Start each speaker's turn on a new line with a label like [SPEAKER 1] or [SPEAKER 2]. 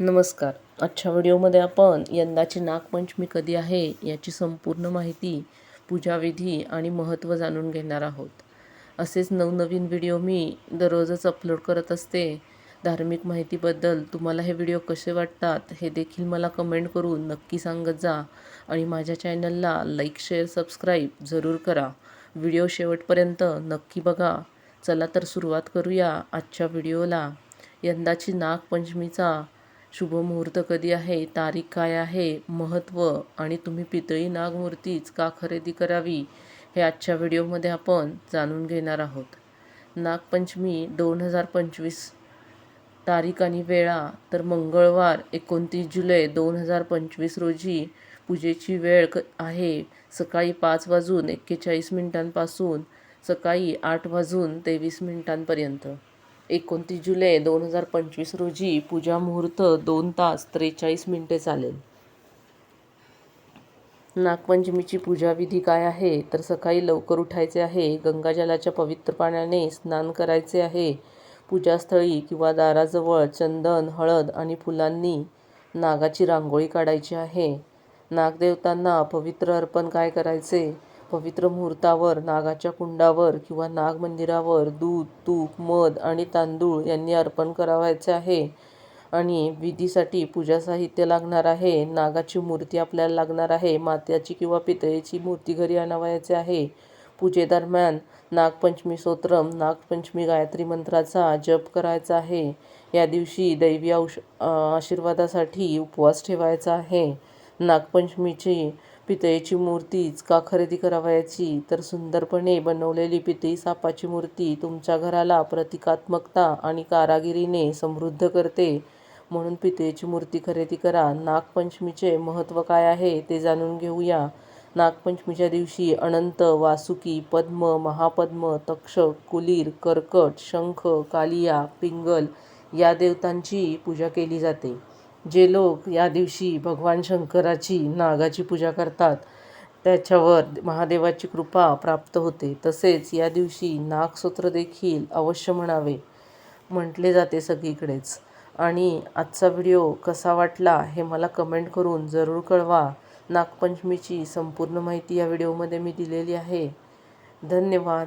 [SPEAKER 1] नमस्कार. आजच्या व्हिडिओमध्ये आपण यंदाची नागपंचमी कधी आहे याची संपूर्ण माहिती पूजाविधी आणि महत्त्व जाणून घेणार आहोत. असेच नवनवीन व्हिडिओ मी दररोजच अपलोड करत असते. धार्मिक माहितीबद्दल तुम्हाला हे व्हिडिओ कसे वाटतात हे देखील मला कमेंट करून नक्की सांगत जा आणि माझ्या चॅनलला लाईक शेअर सबस्क्राईब जरूर करा. व्हिडिओ शेवटपर्यंत नक्की बघा. चला तर सुरुवात करूया आजच्या व्हिडिओला. यंदाची नागपंचमीचा शुभ मुहूर्त कधी आहे? तारीख काय आहे? महत्त्व आणि तुम्ही पितळी नागमूर्तीच का खरेदी करावी? हे आजच्या व्हिडिओमध्ये आपण जाणून घेणार आहोत. नागपंचमी दोन हजार पंचवीस तारीख आणि वेळा. तर मंगळवार एकोणतीस जुलै दोन हजार पंचवीस रोजी पूजेची वेळ क आहे. सकाळी पाच वाजून एक्केचाळीस मिनिटांपासून सकाळी आठ वाजून तेवीस मिनिटांपर्यंत. एकोणतीस जुलै दोन हजार पंचवीस रोजी पूजा मुहूर्त दोन तास त्रेचाळीस मिनिटे चालेल. नागपंचमीची पूजाविधी काय आहे? तर सकाळी लवकर उठायचे आहे गंगाजलाच्या पवित्र पाण्याने स्नान करायचे आहे. पूजास्थळी किंवा दाराजवळ चंदन हळद आणि फुलांनी नागाची रांगोळी काढायची आहे. नागदेवतांना पवित्र अर्पण काय करायचे? पवित्र मुहूर्तावर नागाच्या कुंडावर किंवा नाग मंदिरावर दूध तूप मध आणि तांदूळ यांनी अर्पण करावायचे आहे. आणि विधीसाठी पूजा साहित्य लागणार आहे. नागाची मूर्ती आपल्याला लागणार आहे. मात्याची किंवा पितळेची मूर्ती घरी आणावायचे आहे. पूजेदरम्यान नागपंचमी स्तोत्रम नागपंचमी गायत्री मंत्राचा जप करायचा आहे. या दिवशी दैवी औष आशीर्वादासाठी उपवास ठेवायचा आहे. नागपंचमीची पितळेची मूर्तीच का खरेदी करावयाची? तर सुंदरपणे बनवलेली पितळी सापाची मूर्ती तुमच्या घराला प्रतिकात्मकता आणि कारागिरीने समृद्ध करते. म्हणून पितळेची मूर्ती खरेदी करा. नागपंचमीचे महत्त्व काय आहे ते जाणून घेऊया. नागपंचमीच्या दिवशी अनंत वासुकी पद्म महापद्म तक्षक कुलीर कर्कट शंख कालिया पिंगल या देवतांची पूजा केली जाते. जे लोक या दिवशी भगवान शंकराची नागाची पूजा करतात त्याच्यावर महादेवाची कृपा प्राप्त होते. तसेच या दिवशी नागसूत्र देखील अवश्य म्हणावे. म्हटले जाते सगळीकडेच. आणि आजचा व्हिडिओ कसा वाटला हे मला कमेंट करून जरूर कळवा. नागपंचमीची संपूर्ण माहिती या व्हिडिओमध्ये मी दिलेली आहे. धन्यवाद.